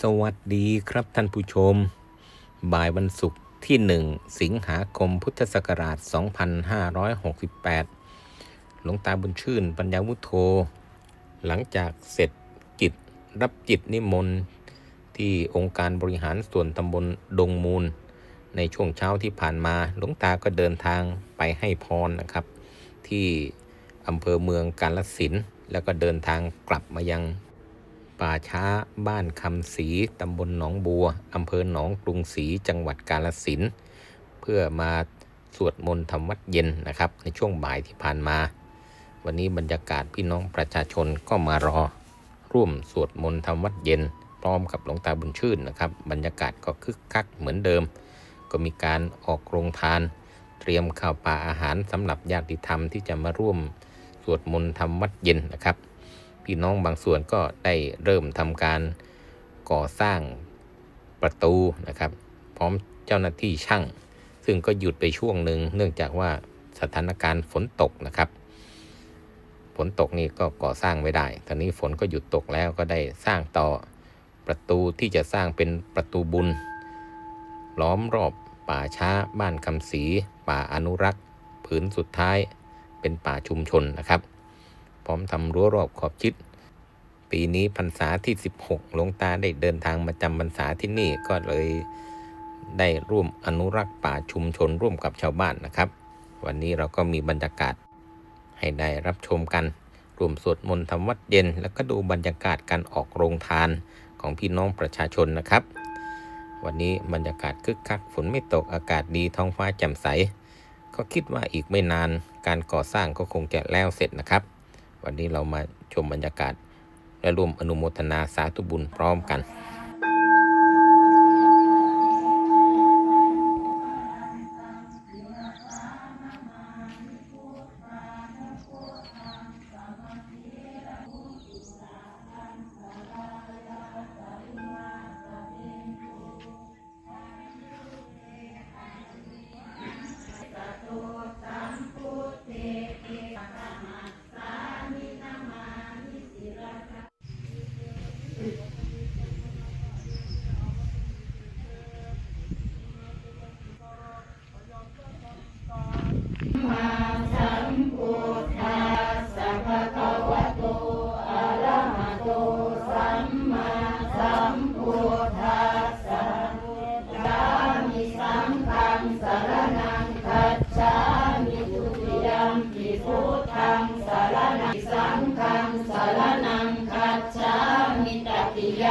สวัสดีครับท่านผู้ชม บ่ายวันศุกร์ที่ 1 สิงหาคมพุทธศักราช 2568 หลวงตาบุญชื่นปัญญาวุฒโธ หลังจากเสร็จกิจรับจิตนิมนต์ที่องค์การบริหารส่วนตำบลดงมูล ในช่วงเช้าที่ผ่านมาหลวงตาก็เดินทางไปให้พรนะครับ ที่ อำเภอเมืองกาลสินแล้วก็เดินทางกลับมายังป่าช้าบ้านคำศรีตำบลหนองบัวอำเภอหนองกรุงศรีจังหวัดกาลสินเพื่อมาสวดมนต์ทำวัดเย็นนะครับในช่วงบ่ายที่ผ่านมา วันนี้บรรยากาศพี่น้องประชาชนก็มารอ ร่วมสวดมนต์ทำวัดเย็น พร้อมกับหลวงตาบุญชื่นนะครับ บรรยากาศก็คึกคักเหมือนเดิม ก็มีการออกโรงทาน เตรียมข้าวปลาอาหารสำหรับญาติธรรมที่จะมาร่วม วดมนต์ทำวัดเย็นนะครับ พี่น้องบางส่วนก็ได้เริ่มทำการก่อสร้างประตูนะครับ พร้อมเจ้าหน้าที่ช่าง ซึ่งก็หยุดไปช่วงหนึ่งเนื่องจากว่าสถานการณ์ฝนตกนะครับฝนตกนี่ก็ก่อสร้างไม่ได้ ตอนนี้ฝนก็หยุดตกแล้วก็ได้สร้างต่อประตูที่จะสร้างเป็นประตูบุญ ล้อมรอบป่าช้าบ้านคำศรีป่าอนุรักษ์ ผืนสุดท้าย เป็นป่าชุมชนนะครับ พร้อมทำรั้วรอบขอบชิด ปีนี้พรรษาที่ 16 หลวงตาได้เดินทางมาจำพรรษาที่นี่ก็เลยได้ร่วมอนุรักษ์ป่าชุมชนร่วมกับชาวบ้านนะครับ วันนี้เราก็มีบรรยากาศให้ได้รับชมกันรวมสวดมนต์ทำวัดเย็น แล้วก็ดูบรรยากาศการออกโรงทานของพี่น้องประชาชนนะครับ วันนี้บรรยากาศคึกคักฝนไม่ตกอากาศดีท้องฟ้าแจ่มใส ก็คิดว่าอีกไม่นานการก่อสร้างก็คงจะแล้วเสร็จนะครับ วันนี้เรามาชมบรรยากาศและร่วมอนุโมทนาสาธุบุญพร้อมกัน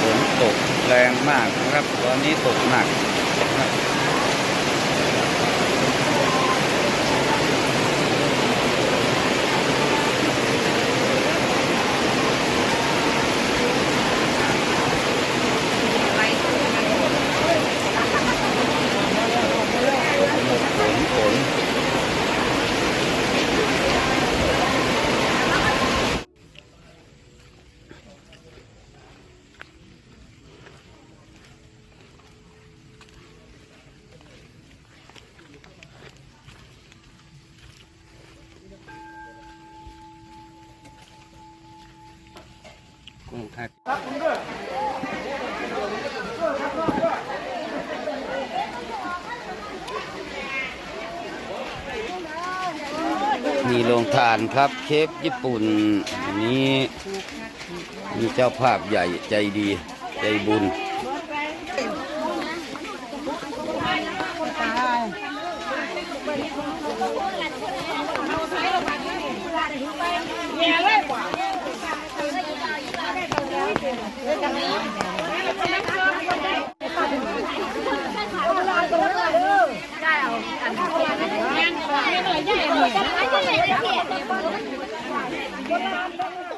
ฝนตกแรงมาก นะครับ ตอนนี้ตกหนัก มีโรงทานครับเชฟญี่ปุ่นอันนี้มีเจ้าภาพใหญ่ใจดีใจบุญ ได้